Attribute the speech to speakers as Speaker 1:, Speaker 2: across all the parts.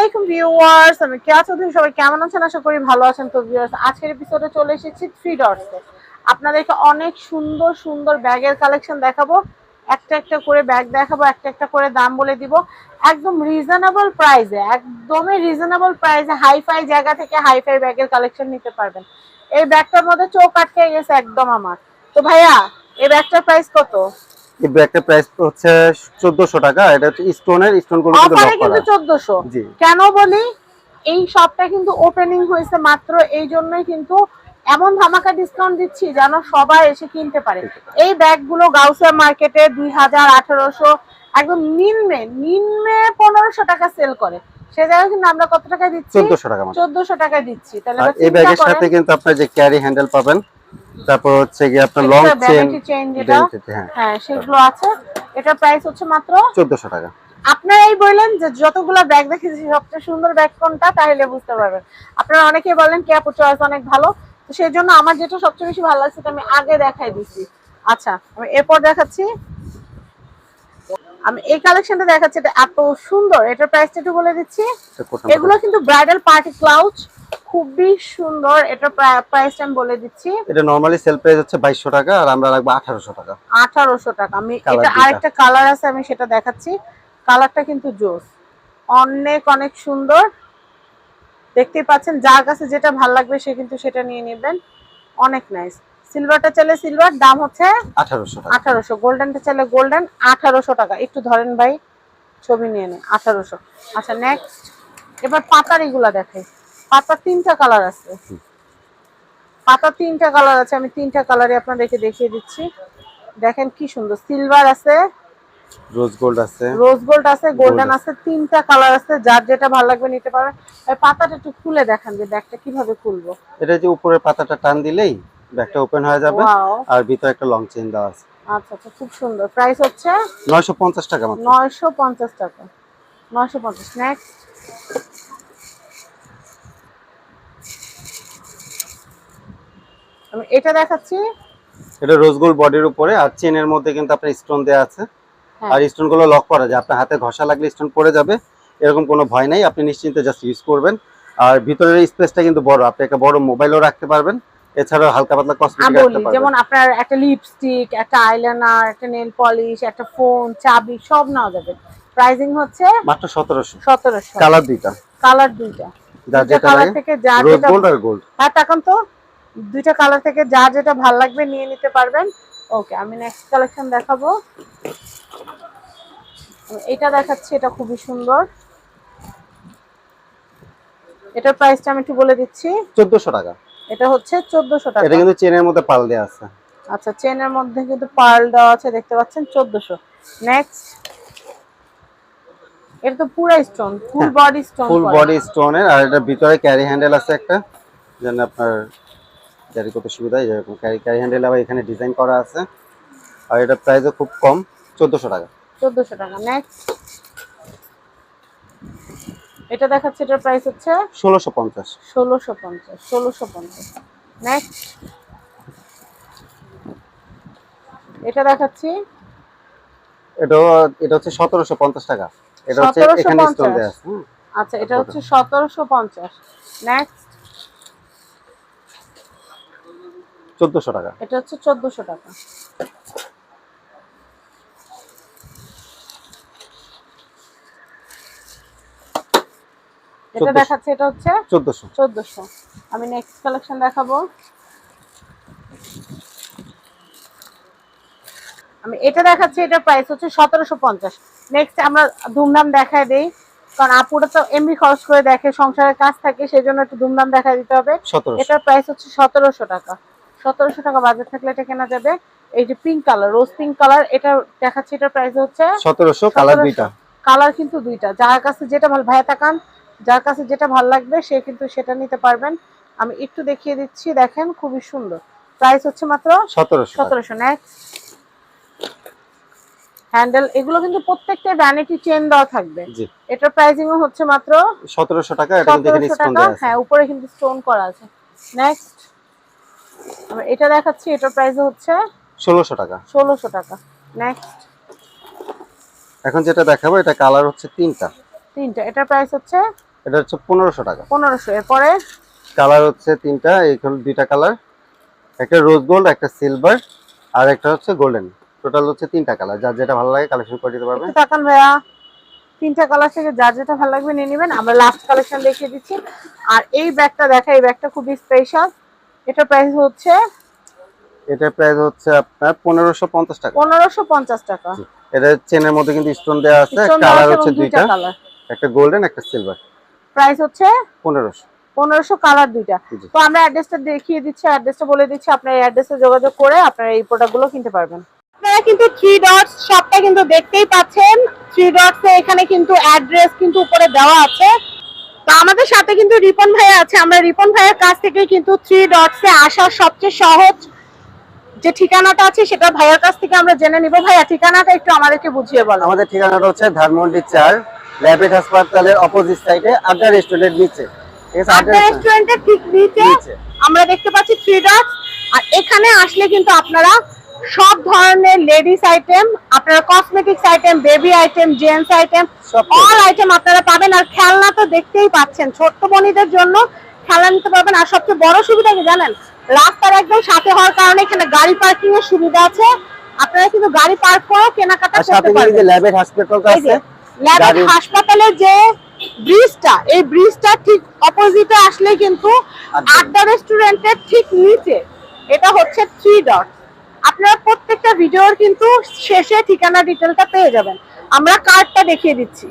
Speaker 1: আলাইকুম ভিউয়ার্স, আমি কেয়া চৌধুরী, সবাই কেমন আছেন? আশা করি ভালো আছেন। তো ভিউয়ার্স, আজকের এপিসোডে চলে এসেছি থ্রি ডটসে আপনাদেরকে অনেক সুন্দর সুন্দর ব্যাগের কালেকশন দেখাবো। একটা একটা করে ব্যাগ দেখাবো, একটা একটা করে দাম বলে দিব। একদম রিজনেবল প্রাইসে একদমই রিজনেবল প্রাইসে হাইফাই জায়গা থেকে হাইফাই ব্যাগের কালেকশন নিতে পারবেন। এই ব্যাগটার মধ্যে চোখ আটকে গেছে একদম আমার। তো ভাইয়া, এই ব্যাগটার প্রাইস কত?
Speaker 2: এই ব্যাগটার প্রাইস হচ্ছে চোদ্দশো টাকা। এটা হচ্ছে স্টোনের স্টোনগুলো কিন্তু
Speaker 1: অফারে কিন্তু চোদ্দশো।
Speaker 2: জি।
Speaker 1: কেন বলি? এই শপটা কিন্তু ওপেনিং হয়েছে মাত্র এই জন্যই কিন্তু এমন ধামাকা ডিসকাউন্ট দিচ্ছি যেন সবাই এসে কিনতে পারে। এই ব্যাগগুলো গাউসিয়া মার্কেটে দুই হাজার আঠারোশো একদম নিম্নে নিম্নে পনেরোশো টাকা সেল করে। সে জায়গায় কিন্তু আমরা কত টাকায় দিচ্ছি?
Speaker 2: চোদ্দশো টাকা
Speaker 1: চোদ্দশো টাকায় দিচ্ছি। তাহলে
Speaker 2: এই ব্যাগের সাথে কিন্তু আপনার যে ক্যারি হ্যান্ডেল পাবেন তারপর হচ্ছে কি আপনার লং চেন হ্যাঁ।
Speaker 1: হ্যাঁ সেগুলো আছে। এটার প্রাইস হচ্ছে মাত্র
Speaker 2: চোদ্দশো টাকা।
Speaker 1: আপনারাই বললেন যে যতগুলো ব্যাগ দেখেছি সবচেয়ে সুন্দর ব্যাগ কোনটা তাহলে বুঝতে পারবেন। আপনারা অনেকেই বলেন কি আপু চয়েস অনেক ভালো। তো সেই জন্য আমার যেটা সবচেয়ে বেশি ভালো লাগছে আমি আগে দেখাই দিচ্ছি। আচ্ছা আমি এরপর দেখাচ্ছি। আমি এই কালেকশনটা দেখাচ্ছি এটা এত সুন্দর। এটার প্রাইসটা একটু বলে দিচ্ছি।
Speaker 2: এটা
Speaker 1: এগুলো কিন্তু ব্রাইডাল পার্টি ক্লাউজ খুবই সুন্দর। এটার প্রাইসটা আমি বলে দিচ্ছি।
Speaker 2: এটা নরমালি সেল প্রাইস হচ্ছে বাইশশো টাকা আর আমরা রাখব আঠারোশো টাকা।
Speaker 1: আঠারোশো টাকা। আমি এটা আরেকটা কালার আছে আমি সেটা দেখাচ্ছি। কালারটা কিন্তু জোস। অনেক অনেক সুন্দর। দেখতেই পাচ্ছেন যার কাছে যেটা ভালো লাগবে সে কিন্তু সেটা নিয়ে নেবেন। অনেক নাইস সিলভারটা চাইলে সিলভার দাম হচ্ছে
Speaker 2: আঠারোশো টাকা।
Speaker 1: আঠারোশো। গোল্ডেনটা চাইলে গোল্ডেন আঠারোশো টাকা। একটু ধরেন ভাই ছবি নিয়ে নে আঠারোশো। আচ্ছা নেক্সট এবার পাতার এগুলা দেখে পাতার তিনটা কালার আছে। পাতার তিনটা কালার আছে আমি তিনটা কালারই আপনাদেরকে দেখিয়ে দিচ্ছি। দেখেন কি সুন্দর সিলভার আছে
Speaker 2: রোজ গোল্ড আছে।
Speaker 1: রোজ গোল্ড আছে গোল্ডেন আছে। তিনটা কালার আছে যার যেটা ভালো লাগবে নিতে পারবেন এই পাতাটা একটু খুলে দেখান যে ব্যাগটা কীভাবে খুলবো।
Speaker 2: এটা যে উপরের পাতাটা টান দিলেই ব্যাগটা ওপেন হয়ে যাবে। আর ভিতরে একটা লং চেন দেওয়া আছে।
Speaker 1: আচ্ছা আচ্ছা খুব সুন্দর। প্রাইস হচ্ছে
Speaker 2: নয়শো পঞ্চাশ টাকা মাত্র।
Speaker 1: নয়শো পঞ্চাশ টাকা। নয়শো পঞ্চাশ। নেক্সট এটা দেখাচ্ছি।
Speaker 2: এটা রোজ গোল্ড বডির উপরে আর চেনের মধ্যে কিন্তু আপনার স্টোন দেওয়া আছে।
Speaker 1: হ্যাঁ।
Speaker 2: আর স্টোনগুলো লক করা যায়। আপনার হাতে ঘষা লাগলে স্টোন পড়ে যাবে। এরকম কোনো ভয় নাই। আপনি নিশ্চিন্তে জাস্ট ইউজ করবেন। আর ভিতরের স্পেসটা কিন্তু বড়। আপনি একটা বড় মোবাইলও রাখতে পারবেন। এছাড়াও হালকা পাতলা কসমেটিক রাখতে পারবেন।
Speaker 1: যেমন আপনার একটা লিপস্টিক একটা আইলাইনার একটা নেল পলিশ একটা ফোন চাবি সব নাও যাবে। প্রাইজিং হচ্ছে
Speaker 2: মাত্র সতেরোশো।
Speaker 1: সতেরোশো।
Speaker 2: কালার দুইটা।
Speaker 1: কালার দুইটা। দুইটা
Speaker 2: যেটা লাগে। রোজ গোল্ড আর গোল্ড
Speaker 1: হ্যাঁ তখন তো দুইটা কালার থেকে যা যেটা ভালো লাগবে নিয়ে নিতে পারবেন। ওকে আমি নেক্সট কালেকশন দেখাবো। এটা দেখাচ্ছি এটা খুবই সুন্দর। এটার প্রাইসটা আমি একটু বলে দিচ্ছি।
Speaker 2: চোদ্দশো টাকা।
Speaker 1: এটা হচ্ছে চোদ্দশো টাকা।
Speaker 2: এটা কিন্তু চেনের মধ্যে পাল দেওয়া আছে।
Speaker 1: আচ্ছা চেনের মধ্যে কিন্তু পার্ল দেওয়া আছে দেখতে পাচ্ছেন চোদ্দশো। নেক্সট এটা তো পুরো stone full body stone
Speaker 2: full body স্টোনের আর এটা ভিতরে ক্যারি হ্যান্ডেল আছে একটা যেন আপনার ক্যারি করতে সুবিধা যেরকম ক্যারি ক্যারি হ্যান্ডেল আবার এখানে ডিজাইন করা আছে। আর এটা প্রাইসও খুব কম চোদ্দশো টাকা।
Speaker 1: চোদ্দশো টাকা নেক্সট এটা দেখাচ্ছে এটার প্রাইস হচ্ছে?
Speaker 2: ষোলোশো পঞ্চাশ।
Speaker 1: ষোলোশো পঞ্চাশ ষোলোশো পঞ্চাশ। নেক্সট এটা দেখাচ্ছি?
Speaker 2: এটাও এটা হচ্ছে সতেরোশো পঞ্চাশ টাকা। এটা হচ্ছে এখানে স্টোন দেওয়া আছে
Speaker 1: আচ্ছা এটা হচ্ছে সতেরোশো পঞ্চাশ। নেক্সট
Speaker 2: চোদ্দশো টাকা।
Speaker 1: এটা হচ্ছে চোদ্দশো টাকা। এটা দেখাচ্ছে এটা হচ্ছে
Speaker 2: চোদ্দশো।
Speaker 1: চোদ্দশো। আমি নেক্সট কালেকশন দেখাবো। আমি এটা দেখাচ্ছি এটা প্রাইস হচ্ছে সতেরোশো পঞ্চাশ। নেক্সট আমরা ধুমধাম দেখায় দেই কারণ আপুরা তো এমনি খরচ করে দেখে সংসারের কাজ থাকে সেই জন্য একটু ধুমধাম দেখা দিতে হবে। এটার প্রাইস হচ্ছে সতেরোশো টাকা। সতেরোশো টাকা বাজেট থাকলে এটা কেনা যাবে। এই যে pink colour rose pink colour এটা দেখাচ্ছি এটার প্রাইস হচ্ছে
Speaker 2: সতেরোশো কালার দুইটা।
Speaker 1: কালার কিন্তু দুইটা। যার কাছে যেটা ভালো ভাইয়া তাকান যার কাছে যেটা ভালো লাগবে সে কিন্তু সেটা নিতে পারবেন। আমি একটু দেখিয়ে দিচ্ছি দেখেন খুবই সুন্দর। প্রাইস হচ্ছে মাত্র
Speaker 2: সতেরোশো।
Speaker 1: সতেরোশো নেক্সট হ্যান্ডেল এগুলো কিন্তু প্রত্যেকটা ভ্যানিটি চেন দেওয়া থাকবে। এটার প্রাইসিং হচ্ছে মাত্র
Speaker 2: সতেরোশো টাকা
Speaker 1: সতেরোশো টাকা।
Speaker 2: আছে।
Speaker 1: হ্যাঁ উপরে কিন্তু স্টোন করা আছে। নেক্সট এটা দেখাচ্ছি এটার প্রাইস হচ্ছে
Speaker 2: ষোলোশো টাকা।
Speaker 1: ষোলোশো টাকা। নেক্সট
Speaker 2: এখন যেটা দেখাবো এটা কালার হচ্ছে তিনটা।
Speaker 1: তিনটা। এটার প্রাইস হচ্ছে
Speaker 2: এটা হচ্ছে পনেরোশো টাকা।
Speaker 1: পনেরোশো। এরপরে?
Speaker 2: কালার হচ্ছে তিনটা এইখানে দুইটা কালার একটা রোজ গোল্ড একটা সিলভার আর একটা হচ্ছে গোল্ডেন টোটাল হচ্ছে তিনটা কালার যার যেটা ভালো লাগে কালেকশন করে দিতে পারবেন।
Speaker 1: তাকান ভাইয়া। তিনটা কালার থেকে যার যেটা ভালো লাগবে নিয়ে নেবেন। আমরা লাস্ট কালেকশন দেখিয়ে দিচ্ছি। আর এই ব্যাগটা দেখা এই ব্যাগটা খুবই স্পেশাল এটার প্রাইস হচ্ছে?
Speaker 2: এটার প্রাইস হচ্ছে আপনার পনেরোশো পঞ্চাশ টাকা।
Speaker 1: পনেরোশো পঞ্চাশ টাকা।
Speaker 2: এটা চেনের মধ্যে কিন্তু স্টোন দেওয়া আছে কালার হচ্ছে
Speaker 1: দুইটা
Speaker 2: একটা গোল্ডেন একটা সিলভার
Speaker 1: প্রাইস হচ্ছে?
Speaker 2: পনেরোশো।
Speaker 1: পনেরোশো কালার দুইটা। তো আমরা অ্যাড্রেসটা দেখিয়ে দিচ্ছি অ্যাড্রেসটা বলে দিচ্ছি আপনার এই অ্যাড্রেসে যোগাযোগ করে আপনারা এই প্রোডাক্টগুলো কিনতে পারবেন। আপনারা কিন্তু থ্রি ডটস শপটা কিন্তু দেখতেই পাচ্ছেন। থ্রি ডটস এখানে কিন্তু অ্যাড্রেস কিন্তু উপরে দেওয়া আছে। তো আমাদের সাথে কিন্তু রিপন ভাইয়া আছে। আমরা রিপন ভাইয়ের কাছ থেকে কিন্তু থ্রি ডটস এ আসার সবচেয়ে সহজ যে ঠিকানাটা আছে সেটা ভাইয়ার কাছ থেকে আমরা জেনে নিব। ভাইয়া ঠিকানাটা একটু আমাদেরকে বুঝিয়ে বলো।
Speaker 2: আমাদের ঠিকানাটা হচ্ছে ধানমন্ডি চার ল্যাবেট হাসপাতালের অপোজিট সাইডে আড্ডা রেস্টুরেন্টের নিচে।
Speaker 1: আড্ডা রেস্টুরেন্টের ঠিক নিচে
Speaker 2: নিচে।
Speaker 1: আমরা দেখতে পাচ্ছি থ্রি ডটস আর এখানে আসলে কিন্তু আপনারা সব ধরনের লেডিস আইটেম আপনারা cosmetics item baby item gents item all item আপনারা পাবেন। আর খেলনা তো দেখতেই পাচ্ছেন ছোট্ট বনিদের জন্য খেলনা নিতে পারবেন। আর সবচেয়ে বড় সুবিধা কি জানেন? রাস্তার একদম সাথে হওয়ার কারণে এখানে গাড়ি পার্কিং এর সুবিধা আছে। আপনারা কিন্তু গাড়ি পার্ক করেও কেনাকাটা করতে পারবেন। এই যে
Speaker 2: আছে।
Speaker 1: হাসপাতালের যে ব্রিজটা এই ব্রিজটা ঠিক অপোজিটে আসলে কিন্তু
Speaker 2: আড্ডা।
Speaker 1: আড্ডা রেস্টুরেন্টের ঠিক নিচে এটা হচ্ছে থ্রি ডট আপনারা প্রত্যেকটা ভিডিওর কিন্তু শেষে ঠিকানা ডিটেলটা পেয়ে যাবেন। আমরা কার্ডটা দেখিয়ে দিচ্ছি।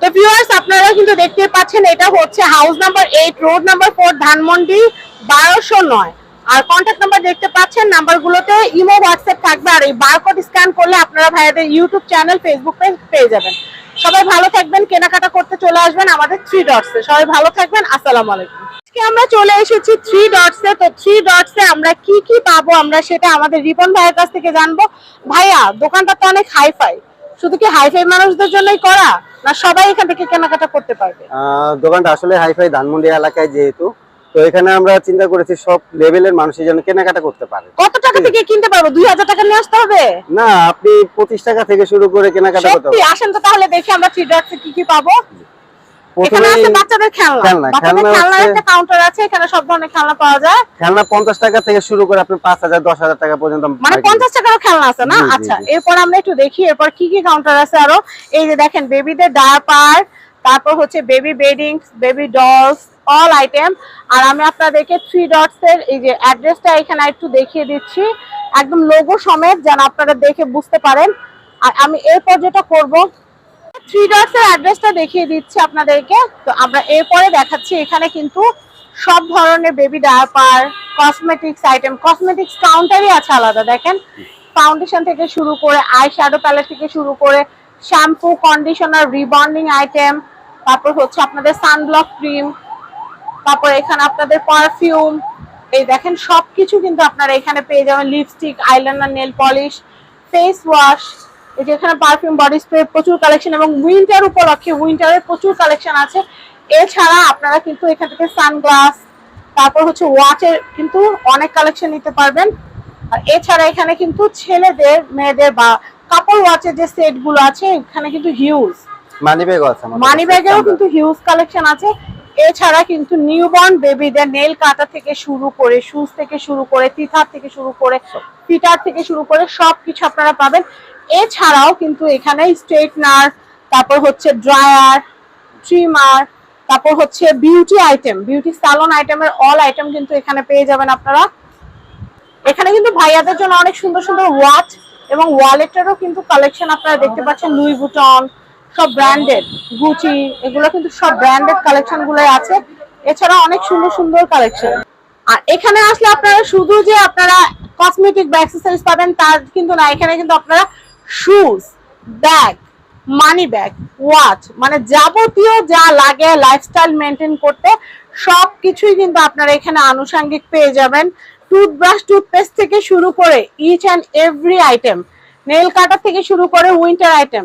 Speaker 1: তো ভিউয়ার্স আপনারা কিন্তু দেখতে পাচ্ছেন, এটা হচ্ছে house number eight road number four Dhanmondi বারোশো নয়। আর কন্ট্যাক্ট নাম্বার দেখতে পাচ্ছেন নাম্বারগুলোতে ইমো হোয়াটসঅ্যাপ থাকবে। আর এই বারকোড স্ক্যান করলে আপনারা ভাইয়াদের ইউটিউব চ্যানেল ফেসবুক পেজ পেয়ে যাবেন। সবাই ভালো থাকবেন, কেনাকাটা করতে চলে আসবেন আমাদের থ্রি ডটসে সবাই ভালো থাকবেন, আসসালামু আলাইকুম। আজকে আমরা চলে এসেছি থ্রি ডটসে তো থ্রি ডটসে আমরা কি কি পাবো আমরা সেটা আমাদের রিপন ভাইয়ের কাছ থেকে জানব। ভাইয়া দোকানটা তো অনেক হাইফাই শুধু কি হাইফাই মানুষদের জন্যই করা? না সবাই এখান থেকে কেনাকাটা করতে পারবে?
Speaker 2: দোকানটা আসলে হাইফাই ধানমন্ডি এলাকায় যেহেতু। তো এখানে আমরা চিন্তা করেছি সব লেভেলের মানুষের জন্য কেনাকাটা করতে পারে।
Speaker 1: কত টাকা থেকে কিনতে পারব? দুই হাজার টাকা নিয়ে আসতে হবে?
Speaker 2: না আপনি পঁচিশ টাকা থেকে শুরু করে কেনাকাটা করতে
Speaker 1: আসেন তো তাহলে দেখি আমরা থ্রি ডটসে কি কি পাবো। এখানে আছে বাচ্চাদের খেলনা।
Speaker 2: খেলনা,
Speaker 1: বাচ্চাদের খেলনার একটা কাউন্টার আছে এখানে সব ধরনের খেলনা পাওয়া যায়।
Speaker 2: খেলনা পঞ্চাশ টাকা থেকে শুরু করে আপনি পাঁচ হাজার টাকা পর্যন্ত
Speaker 1: মানে
Speaker 2: marketing
Speaker 1: পঞ্চাশ টাকারও খেলনা আছে না?
Speaker 2: জি, জি,
Speaker 1: আচ্ছা এরপর আমরা একটু দেখি এরপর কি কি কাউন্টার আছে আরও? এই যে দেখেন বেবিদের ডায়াপার তারপর হচ্ছে baby bedding baby dolls all item আর আমি আপনাদেরকে থ্রি ডটস এর এই যে অ্যাড্রেসটা এখানে একটু দেখিয়ে দিচ্ছি। একদম লোগো সমেত যেন আপনারা দেখে বুঝতে পারেন। আর আমি এরপর যেটা করব থ্রি ডটস এর অ্যাড্রেসটা দেখিয়ে দিচ্ছি আপনাদেরকে। তো আমরা এরপরে দেখাচ্ছি, এখানে কিন্তু সব ধরনের baby diaper cosmetics item cosmetics কাউন্টারই আছে আলাদা, দেখেন। ফাউন্ডেশন থেকে শুরু করে আই শ্যাডো প্যালেট থেকে শুরু করে শ্যাম্পু কন্ডিশনার রিবন্ডিং আইটেম তারপর হচ্ছে আপনাদের সানব্লক ক্রিম তারপর এখানে আপনাদের পারফিউম এই দেখেন সবকিছু কিন্তু আপনারা এখানে পেয়ে যাবেন lipstick eyeliner nail polish face wash এই যে এখানে পারফিউম বডি স্প্রে প্রচুর কালেকশন এবং উইন্টার উপলক্ষে উইন্টারের প্রচুর কালেকশন আছে। এছাড়া আপনারা কিন্তু এখান থেকে সানগ্লাস তারপর হচ্ছে ওয়াচের কিন্তু অনেক কালেকশন নিতে পারবেন। আর এছাড়া এখানে কিন্তু ছেলেদের মেয়েদের বা কাপড় ওয়াচের যে সেটগুলো আছে এখানে কিন্তু হিউজ
Speaker 2: মানি ব্যাগও আছে
Speaker 1: মানি
Speaker 2: standard।
Speaker 1: কিন্তু হিউজ কালেকশন আছে। এছাড়া কিন্তু নিউবর্ন বেবিদের নেল কাটা থেকে শুরু করে শুজ থেকে শুরু করে তিথার থেকে শুরু করে ফিটার থেকে শুরু করে সবকিছু আপনারা পাবেন। এছাড়াও কিন্তু এখানে স্ট্রেটনার, তারপর হচ্ছে ড্রায়ার, ট্রিমার, তারপর হচ্ছে বিউটি আইটেম, বিউটি সালন আইটেমের অল আইটেম কিন্তু এখানে পেয়ে যাবেন আপনারা। এখানে কিন্তু ভাইয়াদের জন্য অনেক সুন্দর সুন্দর ওয়াচ এবং ওয়ালেটেরও কিন্তু কালেকশন আপনারা দেখতে পাচ্ছেন, লুই বুটন সব ব্র্যান্ডেড গুচি, এগুলো কিন্তু সব ব্র্যান্ডেড কালেকশন গুলোই আছে। এছাড়া অনেক সুন্দর সুন্দর কালেকশন। আর এখানে আসলে আপনারা শুধু যে আপনারা কসমেটিক বা অ্যাক্সেসরিজ পাবেন তার কিন্তু না, এখানে কিন্তু আপনারা shoes bag money bag watch মানে যাবতীয় যা লাগে লাইফস্টাইল মেনটেন করতে সব কিছুই কিন্তু আপনারা এখানে আনুষাঙ্গিক পেয়ে যাবেন। টুথব্রাশ টুথপেস্ট থেকে শুরু করে each and every item nail cutter থেকে শুরু করে উইন্টার আইটেম